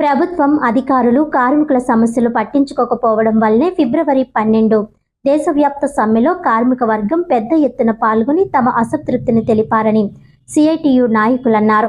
ప్రభుత్వం అధికారులు కార్మికుల సమస్యలు పట్టించుకోకపోవడం వల్లే ఫిబ్రవరి పన్నెండు దేశవ్యాప్త సమ్మెలో కార్మిక వర్గం పెద్ద ఎత్తున పాల్గొని తమ అసంతృప్తిని తెలిపారని సిఐటియు నాయకులన్నారు.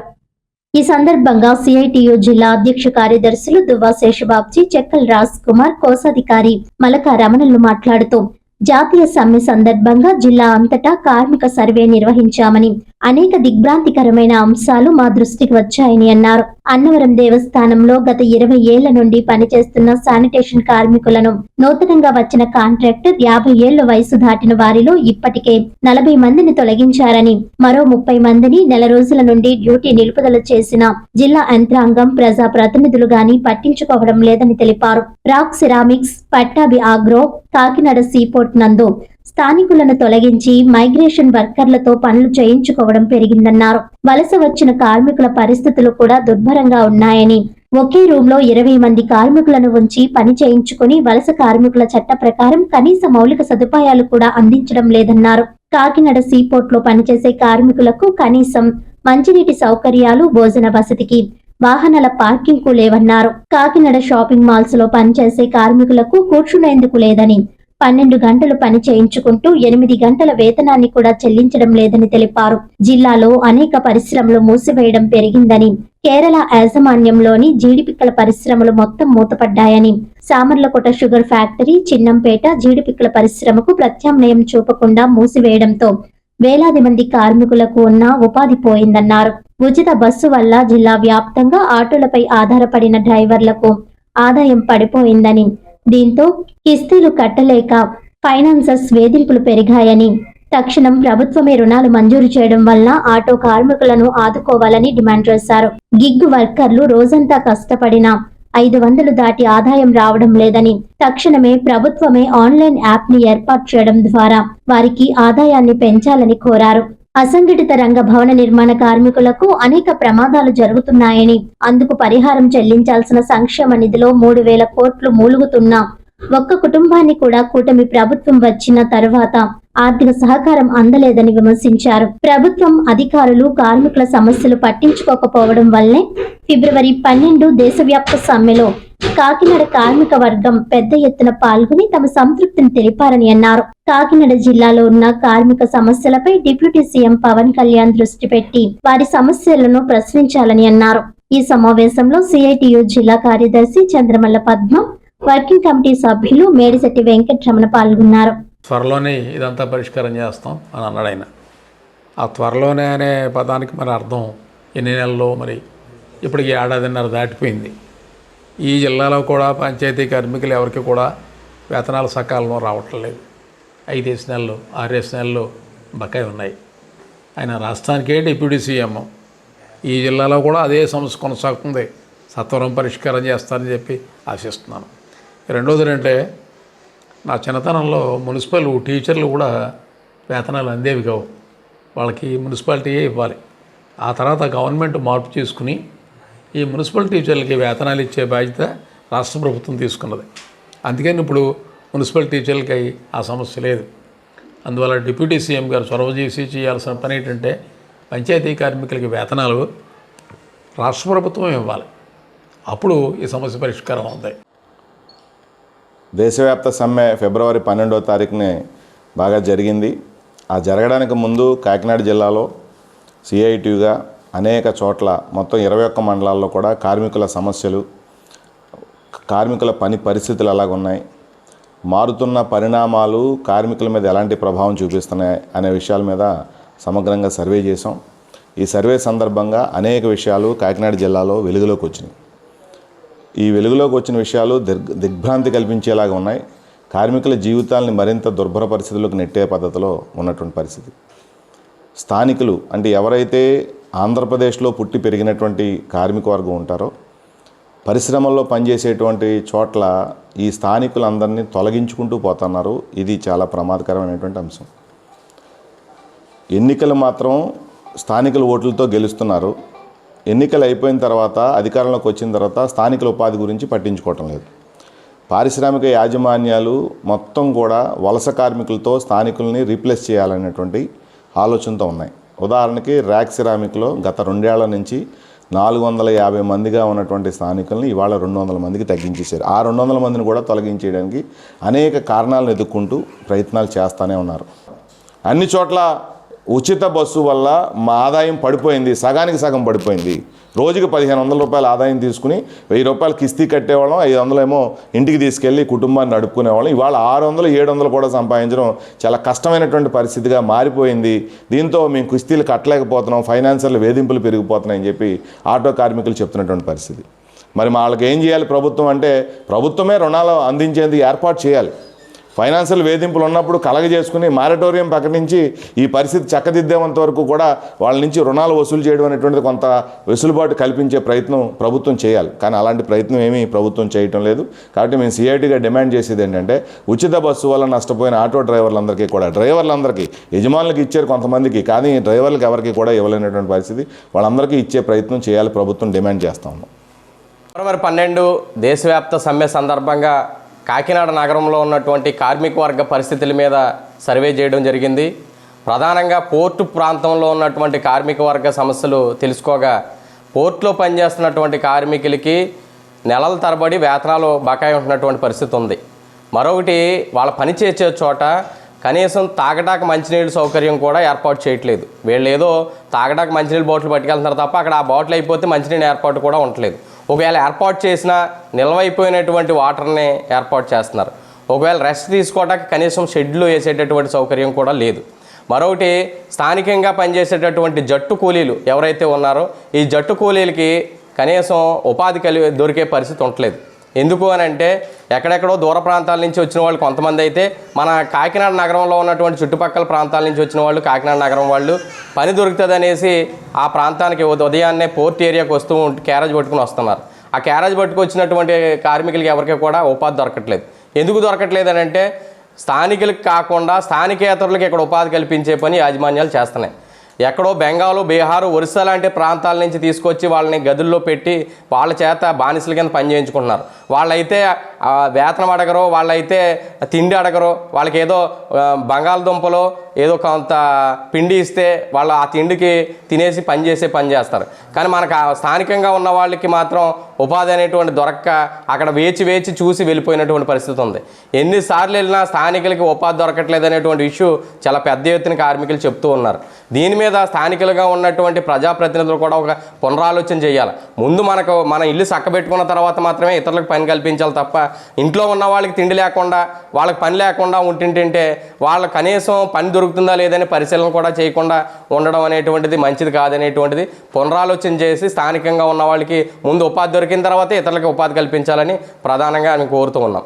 ఈ సందర్భంగా సిఐటియు జిల్లా అధ్యక్ష కార్యదర్శులు దువ్వా శేషబాబ్జీ చెక్కల్ రాజ్ కుమార్ కోశాధికారి మలక రమణులు మాట్లాడుతూ జాతీయ సమ్మె సందర్భంగా జిల్లా అంతటా కార్మిక సర్వే నిర్వహించామని అనేక దిగ్భ్రాంతికరమైన అంశాలు మా దృష్టికి వచ్చాయని అన్నారు. అన్నవరం దేవస్థానంలో గత ఇరవై ఏళ్ళ నుండి పనిచేస్తున్న శానిటేషన్ కార్మికులను నూతనంగా వచ్చిన కాంట్రాక్టర్ యాభై ఏళ్ళ వయసు దాటిన వారిలో ఇప్పటికే నలభై మందిని తొలగించారని మరో ముప్పై మందిని నెల రోజుల నుండి డ్యూటీ నిలుపుదల చేసిన జిల్లా యంత్రాంగం ప్రజా ప్రతినిధులు గాని పట్టించుకోవడం లేదని తెలిపారు. Rock Ceramics Pattabhi Agro Kakinada seaport నందు స్థానికులను తొలగించి మైగ్రేషన్ వర్కర్లతో పనులు చేయించుకోవడం పెరిగిందన్నారు. వలస వచ్చిన కార్మికుల పరిస్థితులు కూడా దుర్భరంగా ఉన్నాయని ఒకే రూమ్లో ఇరవై మంది కార్మికులను ఉంచి పని చేయించుకుని వలస కార్మికుల చట్ట ప్రకారం కనీస మౌలిక సదుపాయాలు కూడా అందించడం లేదన్నారు. కాకినాడ సీపోర్ట్లో పనిచేసే కార్మికులకు కనీసం మంచినీటి సౌకర్యాలు భోజన వసతికి వాహనాల పార్కింగ్కు లేవన్నారు. కాకినాడ షాపింగ్ మాల్స్లో పనిచేసే కార్మికులకు కూర్చునేందుకు లేదని పన్నెండు గంటలు పని చేయించుకుంటూ ఎనిమిది గంటల వేతనాన్ని కూడా చెల్లించడం లేదని తెలిపారు. జిల్లాలో అనేక పరిశ్రమలు మూసివేయడం పెరిగిందని కేరళ యాజమాన్యంలోని జీడిపిక్కల పరిశ్రమలు మొత్తం మూతపడ్డాయని సామర్లకోట షుగర్ ఫ్యాక్టరీ చిన్నంపేట జీడిపిక్కల పరిశ్రమకు ప్రత్యామ్నాయం చూపకుండా మూసివేయడంతో వేలాది మంది కార్మికులకు ఉన్న ఉపాధి పోయిందన్నారు. ఉచిత బస్సు వల్ల జిల్లా వ్యాప్తంగా ఆటోలపై ఆధారపడిన డ్రైవర్లకు ఆదాయం పడిపోయిందని దీంతో కిస్తీలు కట్టలేక ఫైనాన్సర్స్ వేధింపులు పెరిగాయని తక్షణం ప్రభుత్వమే రుణాలు మంజూరు చేయడం వల్ల ఆటో కార్మికులను ఆదుకోవాలని డిమాండ్ చేశారు. గిగ్ వర్కర్లు రోజంతా కష్టపడినా ఐదు వందలు దాటి ఆదాయం రావడం లేదని తక్షణమే ప్రభుత్వమే ఆన్లైన్ యాప్ని ఏర్పాటు చేయడం ద్వారా వారికి ఆదాయాన్ని పెంచాలని కోరారు. అసంఘటిత రంగ భవన నిర్మాణ కార్మికులకు అనేక ప్రమాదాలు జరుగుతున్నాయని అందుకు పరిహారం చెల్లించాల్సిన సంక్షేమ నిధిలో మూడు వేల కోట్లు మూలుగుతున్నా. ఒక్క కుటుంబాన్ని కూడా కూటమి ప్రభుత్వం వచ్చిన తర్వాత ఆర్థిక సహకారం అందలేదని విమర్శించారు. ప్రభుత్వం అధికారులు కార్మికుల సమస్యలు పట్టించుకోకపోవడం వల్లే ఫిబ్రవరి పన్నెండు దేశవ్యాప్త సమ్మెలో కాకినాడ కార్మిక వర్గం పెద్ద ఎత్తున పాల్గొని తమ సంతృప్తిని తెలిపారని అన్నారు. కాకినాడ జిల్లాలో ఉన్న కార్మిక సమస్యలపై డిప్యూటీ సీఎం పవన్ కళ్యాణ్ దృష్టి పెట్టి వారి సమస్యలను ప్రశ్నించాలని అన్నారు. ఈ సమావేశంలో సిఐటియు జిల్లా కార్యదర్శి చంద్రమల్ల పద్మ వర్కింగ్ కమిటీ సభ్యులు మేడిశెట్టి వెంకటరమణ పాల్గొన్నారు. త్వరలోనే ఇదంతా పరిష్కారం చేస్తాం అని అన్నాడు ఆయన. ఆ త్వరలోనే అనే పదానికి మరి అర్థం ఎన్ని నెలల్లో మరి ఇప్పటికి ఏడాదిన్నర దాటిపోయింది. ఈ జిల్లాలో కూడా పంచాయతీ కార్మికులు ఎవరికి కూడా వేతనాలు సకాలంలో రావటం లేదు. ఐదేసి నెలలు ఆరేసి నెలలు బకాయి ఉన్నాయి. ఆయన రాష్ట్రానికే డిప్యూటీ సీఎం. ఈ జిల్లాలో కూడా అదే సమస్య కొనసాగుతుంది. సత్వరం పరిష్కారం చేస్తారని చెప్పి ఆశిస్తున్నాను. రెండోది ఏంటంటే నా చిన్నతనంలో మున్సిపల్ టీచర్లు కూడా వేతనాలు అందేవి కావు. వాళ్ళకి మున్సిపాలిటీయే ఇవ్వాలి. ఆ తర్వాత గవర్నమెంట్ మార్పు చేసుకుని ఈ మున్సిపల్ టీచర్లకి వేతనాలు ఇచ్చే బాధ్యత రాష్ట్ర ప్రభుత్వం తీసుకున్నది. అందుకని ఇప్పుడు మున్సిపల్ టీచర్లకి ఆ సమస్య లేదు. అందువల్ల డిప్యూటీ సీఎం గారు చొరవ చేసి చేయాల్సిన పని ఏంటంటే పంచాయతీ కార్మికులకి వేతనాలు రాష్ట్ర ప్రభుత్వం ఇవ్వాలి. అప్పుడు ఈ సమస్య పరిష్కారం అవుతాయి దేశవ్యాప్త సమ్మె ఫిబ్రవరి పన్నెండో తారీఖునే బాగా జరిగింది. ఆ జరగడానికి ముందు కాకినాడ జిల్లాలో సిఐటియుగా అనేక చోట్ల మొత్తం ఇరవై ఒక్క మండలాల్లో కూడా కార్మికుల సమస్యలు కార్మికుల పని పరిస్థితులు ఎలాగున్నాయి మారుతున్న పరిణామాలు కార్మికుల మీద ఎలాంటి ప్రభావం చూపిస్తున్నాయి అనే విషయాల మీద సమగ్రంగా సర్వే చేసాం ఈ సర్వే సందర్భంగా అనేక విషయాలు కాకినాడ జిల్లాలో వెలుగులోకి వచ్చినాయి. ఈ వెలుగులోకి వచ్చిన విషయాలు దిగ్ దిగ్భ్రాంతి కల్పించేలాగా ఉన్నాయి. కార్మికుల జీవితాలని మరింత దుర్భర పరిస్థితులకు నెట్టే పద్ధతిలో ఉన్నటువంటి పరిస్థితి. స్థానికులు అంటే ఎవరైతే ఆంధ్రప్రదేశ్లో పుట్టి పెరిగినటువంటి కార్మిక వర్గం ఉంటారో. పరిశ్రమల్లో పనిచేసేటువంటి చోట్ల ఈ స్థానికులందరినీ తొలగించుకుంటూ పోతున్నారు. ఇది చాలా ప్రమాదకరమైనటువంటి అంశం. ఎన్నికలు మాత్రం స్థానికుల ఓట్లతో గెలుస్తున్నారు. ఎన్నికలు అయిపోయిన తర్వాత అధికారంలోకి వచ్చిన తర్వాత స్థానికుల ఉపాధి గురించి పట్టించుకోవటం లేదు. పారిశ్రామిక యాజమాన్యాలు మొత్తం కూడా వలస కార్మికులతో స్థానికుల్ని రీప్లేస్ చేయాలనేటువంటి ఆలోచనతో ఉన్నాయి. ఉదాహరణకి ర్యాక్ సిరామిక్లో గత రెండేళ్ళ నుంచి నాలుగు వందల యాభై మందిగా ఉన్నటువంటి స్థానికుల్ని ఇవాళ రెండు వందల మందికి తగ్గించేశారు. ఆ రెండు వందల మందిని కూడా తొలగించేయడానికి అనేక కారణాలను ఎదుర్కొంటూ ప్రయత్నాలు చేస్తూనే ఉన్నారు. అన్ని చోట్ల ఉచిత బస్సు వల్ల మా ఆదాయం పడిపోయింది సగానికి సగం పడిపోయింది. రోజుకి పదిహేను వందల రూపాయల ఆదాయం తీసుకుని వెయ్యి రూపాయలు కిస్తీ కట్టేవాళ్ళం ఐదు వందలు ఏమో ఇంటికి తీసుకెళ్ళి కుటుంబాన్ని నడుపుకునేవాళ్ళం. ఇవాళ ఆరు వందలు ఏడు వందలు కూడా సంపాదించడం చాలా కష్టమైనటువంటి పరిస్థితిగా మారిపోయింది. దీంతో మేము కుస్తీలు కట్టలేకపోతున్నాం ఫైనాన్షియల్ వేధింపులు పెరిగిపోతున్నాయని చెప్పి ఆటో కార్మికులు చెప్తున్నటువంటి పరిస్థితి. మరి వాళ్ళకి ఏం చేయాలి ప్రభుత్వం అంటే ప్రభుత్వమే రుణాలు అందించేందుకు ఏర్పాటు చేయాలి. ఫైనాన్షియల్ వేధింపులు ఉన్నప్పుడు కలగజేసుకుని మారటోరియం ప్రకటించి ఈ పరిస్థితి చక్కదిద్దేంత వరకు కూడా వాళ్ళ నుంచి రుణాలు వసూలు చేయడం అనేటువంటిది కొంత వెసులుబాటు కల్పించే ప్రయత్నం ప్రభుత్వం చేయాలి. కానీ అలాంటి ప్రయత్నం ఏమీ ప్రభుత్వం చేయటం లేదు. కాబట్టి మేము సిఐటిగా డిమాండ్ చేసేది ఏంటంటే ఉచిత బస్సు వల్ల నష్టపోయిన ఆటో డ్రైవర్లందరికీ కూడా డ్రైవర్లందరికీ యజమానులకు ఇచ్చారు కొంతమందికి కానీ డ్రైవర్లకు ఎవరికి కూడా ఇవ్వలేనటువంటి పరిస్థితి. వాళ్ళందరికీ ఇచ్చే ప్రయత్నం చేయాలి ప్రభుత్వం డిమాండ్ చేస్తా ఉన్నాం. ఫిబ్రవరి పన్నెండు దేశవ్యాప్త సమ్మె సందర్భంగా కాకినాడ నగరంలో ఉన్నటువంటి కార్మిక వర్గ పరిస్థితుల మీద సర్వే చేయడం జరిగింది. ప్రధానంగా పోర్టు ప్రాంతంలో ఉన్నటువంటి కార్మిక వర్గ సమస్యలు తెలుసుకోగా పోర్టులో పనిచేస్తున్నటువంటి కార్మికులకి నెలల తరబడి వేతనాలు బకాయి ఉంటున్నటువంటి పరిస్థితి ఉంది. మరొకటి వాళ్ళ పని చేసే చోట కనీసం తాగడానికి మంచినీళ్ళ సౌకర్యం కూడా ఏర్పాటు చేయట్లేదు. వీళ్ళు ఏదో తాగడానికి మంచినీళ్ళ బాటిల్ పట్టుకెళ్తున్నారు తప్ప అక్కడ ఆ బాటిల్ అయిపోతే మంచినీళ్ళ ఏర్పాటు కూడా ఉండట్లేదు. ఒకవేళ ఏర్పాటు చేసినా నిల్వైపోయినటువంటి వాటర్ని ఏర్పాటు చేస్తున్నారు. ఒకవేళ రెస్ట్ తీసుకోవడానికి కనీసం షెడ్లు వేసేటటువంటి సౌకర్యం కూడా లేదు. మరొకటి స్థానికంగా పనిచేసేటటువంటి జట్టు కూలీలు ఎవరైతే ఉన్నారో ఈ జట్టు కూలీలకి కనీసం ఉపాధి కలిగి దొరికే పరిస్థితి ఉండలేదు. ఎందుకు అని అంటే ఎక్కడెక్కడో దూర ప్రాంతాల నుంచి వచ్చిన వాళ్ళు కొంతమంది అయితే మన కాకినాడ నగరంలో ఉన్నటువంటి చుట్టుపక్కల ప్రాంతాల నుంచి వచ్చిన వాళ్ళు కాకినాడ నగరం వాళ్ళు పని దొరుకుతుంది అనేసి ఆ ప్రాంతానికి ఉదయాన్నే పోర్ట్ ఏరియాకి వస్తూ ఉంటే క్యారేజ్ పట్టుకుని వస్తున్నారు. ఆ క్యారేజ్ పట్టుకొచ్చినటువంటి కార్మికులకి ఎవరికి కూడా ఉపాధి దొరకట్లేదు. ఎందుకు దొరకట్లేదు అని అంటే స్థానికులకు కాకుండా స్థానికేతరులకు ఇక్కడ ఉపాధి కల్పించే పని యాజమాన్యాలు చేస్తున్నాయి. ఎక్కడో బెంగాలు బీహారు ఒరిస్సా లాంటి ప్రాంతాల నుంచి తీసుకొచ్చి వాళ్ళని గదుల్లో పెట్టి వాళ్ళ చేత బానిసల కింద పనిచేయించుకుంటున్నారు. వాళ్ళైతే వేతనం అడగరు వాళ్ళైతే తిండి అడగరు వాళ్ళకి ఏదో బంగాళదుంపలో ఏదో కొంత పిండి ఇస్తే వాళ్ళు ఆ తిండికి తినేసి పని చేసే పని చేస్తారు. కానీ మనకు ఆ స్థానికంగా ఉన్న వాళ్ళకి మాత్రం ఉపాధి అనేటువంటి దొరక్క అక్కడ వేచి వేచి చూసి వెళ్ళిపోయినటువంటి పరిస్థితి ఉంది. ఎన్నిసార్లు వెళ్ళినా స్థానికులకి ఉపాధి దొరకట్లేదు అనేటువంటి ఇష్యూ చాలా పెద్ద ఎత్తున కార్మికులు చెప్తూ ఉన్నారు. దీని మీద స్థానికులుగా ఉన్నటువంటి ప్రజాప్రతినిధులు కూడా ఒక పునరాలోచన చేయాలి. ముందు మనకు మన ఇల్లు చక్కబెట్టుకున్న తర్వాత మాత్రమే ఇతరులకు పని కల్పించాలి తప్ప ఇంట్లో ఉన్న వాళ్ళకి తిండి లేకుండా వాళ్ళకి పని లేకుండా ఉంటుంటే వాళ్ళ కనీసం పని దొరుకుతుందా లేదని పరిశీలన కూడా చేయకుండా ఉండడం అనేటువంటిది మంచిది కాదనేటువంటిది పునరాలోచన చేసి స్థానికంగా ఉన్న వాళ్ళకి ముందు ఉపాధి దొరికిన తర్వాత ఇతరులకు ఉపాధి కల్పించాలని ప్రధానంగా మేము కోరుతూ ఉన్నాం.